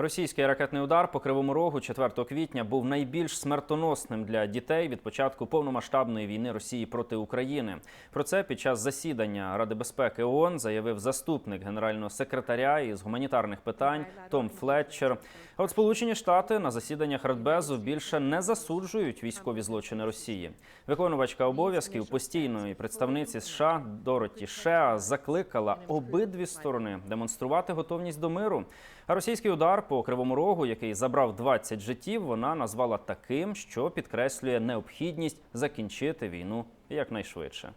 Російський ракетний удар по кривому рогу 4 квітня був найбільш смертоносним для дітей від початку повномасштабної війни Росії проти України. Про це під час засідання Ради безпеки ООН заявив заступник генерального секретаря із гуманітарних питань Том Флетчер. А от Сполучені Штати на засіданнях Радбезу більше не засуджують військові злочини Росії. Виконувачка обов'язків постійної представниці США Дороті Шеа закликала обидві сторони демонструвати готовність до миру. А російський удар по кривому рогу, який забрав 20 життів, вона назвала таким, що підкреслює необхідність закінчити війну якнайшвидше.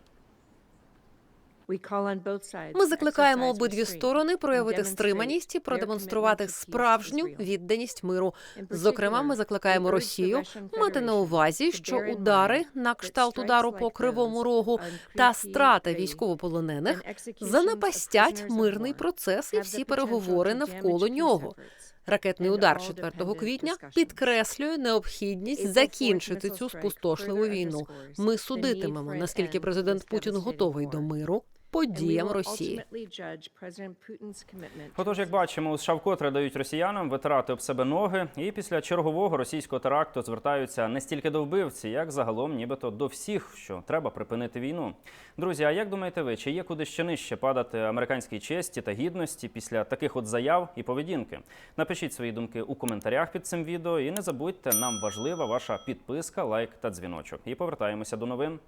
Ми закликаємо обидві сторони проявити стриманість і продемонструвати справжню відданість миру. Зокрема, ми закликаємо Росію мати на увазі, що удари на кшталт удару по кривому рогу та страта військовополонених занапастять мирний процес і всі переговори навколо нього. Ракетний удар 4 квітня підкреслює необхідність закінчити цю спустошливу війну. Ми судитимемо, наскільки президент Путін готовий до миру подіям Росії. Отож, як бачимо, у США вкотре дають росіянам витирати об себе ноги, і після чергового російського теракту звертаються не стільки до вбивці, як загалом, нібито до всіх, що треба припинити війну. Друзі, а як думаєте ви, чи є куди ще нижче падати американській честі та гідності після таких от заяв і поведінки? Напишіть свої думки у коментарях під цим відео, і не забудьте, нам важлива ваша підписка, лайк та дзвіночок. І повертаємося до новин.